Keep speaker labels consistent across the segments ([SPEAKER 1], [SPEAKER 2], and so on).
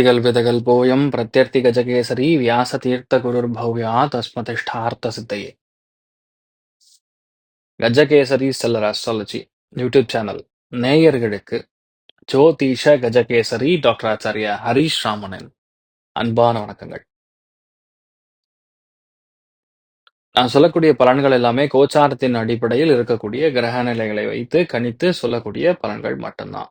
[SPEAKER 1] अर्तिकल्पितकल्पोऽयं प्रत्यर्तिगजकेसरी व्यासतीर्थगुरुर्भव्या तस्मतिष्ठार्थसिद्धये Gajakesari seller astrology YouTube channel நேயர்களுக்கு ஜோதிஷ கஜகேசரி டாக்டர் ஆச்சாரியா ஹரீஷ் ராமனின் அன்பான வணக்கங்கள் நான் சொல்லக்கூடிய பலன்கள் எல்லாமே கோச்சாரத்தின் அடிப்படையில் இருக்கக்கூடிய கிரக நிலைகளை வைத்து கணித்து சொல்லக்கூடிய பலன்கள் மட்டும்தான்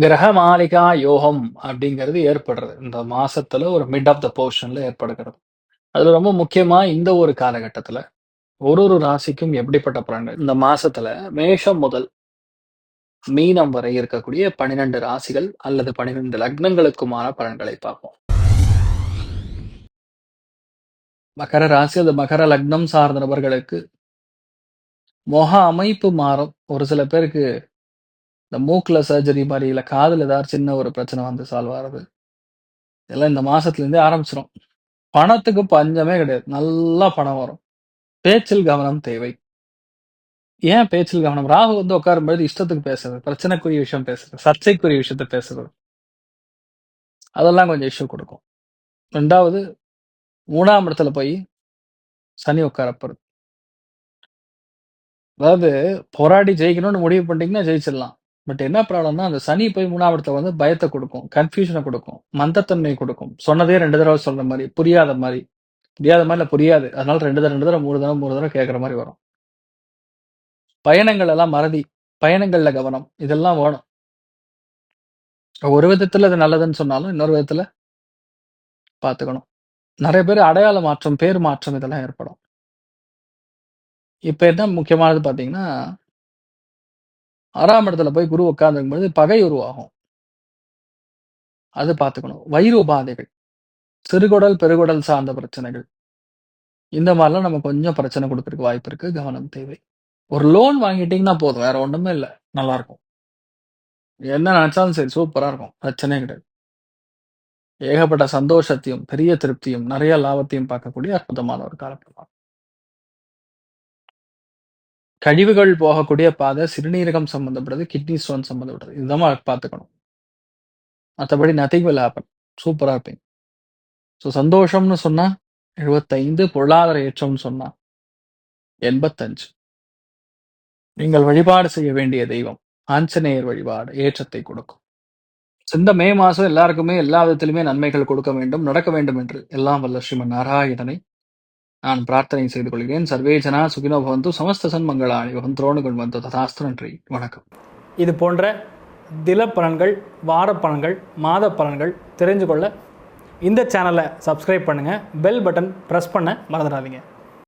[SPEAKER 1] கிரக மாளிகா யோகம் அப்படிங்கிறது ஏற்படுறது. இந்த மாசத்துல ஒரு மிட் ஆஃப் த போர்ஷன்ல ஏற்படுகிறது. அதுல ரொம்ப முக்கியமா இந்த ஒரு காலகட்டத்துல ஒரு ஒரு ராசிக்கும் எப்படிப்பட்ட பலன்கள்? இந்த மாசத்துல மேஷம் முதல் மீனம் வரை இருக்கக்கூடிய பன்னிரண்டு ராசிகள் அல்லது பனிரெண்டு லக்னங்களுக்குமான பலன்களை பார்ப்போம். மகர ராசி அது மகர லக்னம் சார்ந்த நபர்களுக்கு முக அமைப்பு மாறும். ஒரு சில பேருக்கு இந்த மூக்குல சர்ஜரி மாதிரி இல்ல காதுல ஏதாவது சின்ன ஒரு பிரச்சனை வந்து சால்வ் ஆகிறது இதெல்லாம் இந்த மாசத்துல இருந்தே ஆரம்பிச்சிடும் பணத்துக்கு பஞ்சமே கிடையாது. நல்லா பணம் வரும். பேச்சில் கவனம் தேவை. ஏன் பேச்சில் கவனம்? ராகு வந்து உட்காரும்பொழுது இஷ்டத்துக்கு பேசுறது பிரச்சனைக்குரிய விஷயம் பேசுறது சர்ச்சைக்குரிய விஷயத்த பேசுறது. அதெல்லாம் கொஞ்சம் இஷ்யூ கொடுக்கும். ரெண்டாவது மூணாம் இடத்துல போய் சனி உட்காரப்படுது அதாவது போராடி ஜெயிக்கணும்னு முடிவு பண்ணிட்டீங்கன்னா ஜெயிச்சிடலாம். பட் என்ன ப்ராப்ளம்னா அந்த சனி போய் மூணாம் இடத்துல வந்து பயத்தை கொடுக்கும் கன்ஃபியூஷனை கொடுக்கும் மந்தத்தன்மை கொடுக்கும். சொன்னதே ரெண்டு தடவை சொல்ற மாதிரி புரியாத மாதிரி. புரியாத மாதிரி இல்ல புரியாது. அதனால ரெண்டு தடவை ரெண்டு தடவை மூணு தடவை மூணு தடவை கேட்கற மாதிரி வரும். பயணங்கள் எல்லாம் மறதி. பயணங்கள்ல கவனம். இதெல்லாம் வேணும். ஒரு விதத்துல அது நல்லதுன்னு சொன்னாலும் இன்னொரு விதத்துல பாத்துக்கணும். நிறைய பேர் அடையாள மாற்றம் பேர் மாற்றம் இதெல்லாம் ஏற்படும். இப்போ என்ன முக்கியமானது பார்த்தீங்கன்னா ஆறாம் இடத்துல போய் குரு உட்கார்ந்துருக்கும் பொழுது பகை உருவாகும். அது பார்த்துக்கணும். வயிறு உபாதைகள். சிறுகுடல் பெருகுடல் சார்ந்த பிரச்சனைகள். இந்த மாதிரிலாம் நம்ம கொஞ்சம் பிரச்சனை கொடுக்கறதுக்கு வாய்ப்பு இருக்கு. கவனம் தேவை. ஒரு லோன் வாங்கிட்டீங்கன்னா போதும். வேற ஒண்ணுமே இல்லை. நல்லா இருக்கும் என்ன நினைச்சாலும் சரி சூப்பரா இருக்கும். பிரச்சனையே கிடையாது. ஏகப்பட்ட சந்தோஷத்தையும் பெரிய திருப்தியும் நிறைய லாபத்தையும் பார்க்கக்கூடிய அற்புதமான ஒரு காலப்பிரமாணம் கழிவுகள் போகக்கூடிய பாதை சிறுநீரகம் சம்மந்தப்பட்டது கிட்னி ஸ்டோன் சம்பந்தப்பட்டது. இதுதான் பார்த்துக்கணும். மற்றபடி நத்திங் வில் ஹேப்பன் சூப்பரா இருப்பீங்க. ஸோ சந்தோஷம்னு சொன்னா எழுபத்தைந்து பொருளாதார ஏற்றம்னு சொன்னா எண்பத்தஞ்சு. நீங்கள் வழிபாடு செய்ய வேண்டிய தெய்வம் ஆஞ்சநேயர் வழிபாடு ஏற்றத்தை கொடுக்கும். இந்த மே மாசம் எல்லாருக்குமே எல்லா விதத்திலுமே நன்மைகள் கொடுக்க வேண்டும் நடக்க வேண்டும் என்று எல்லாம் வல்ல ஸ்ரீமன் நாராயணனை நான் பிரார்த்தனை செய்து கொள்கிறேன். சர்வே ஜனா சுகினோ பவந்து சமஸ்த சன்மங்களாணி பவந்தோணுகள் வந்து. ததாஸ்து நன்றி வணக்கம்.
[SPEAKER 2] இது போன்ற தில பலன்கள் வார பலன்கள் மாத பலன்கள் தெரிஞ்சு கொள்ள இந்த சேனலை சப்ஸ்கிரைப் பண்ணுங்கள் பெல் பட்டன் ப்ரெஸ் பண்ண மறந்துடாதீங்க.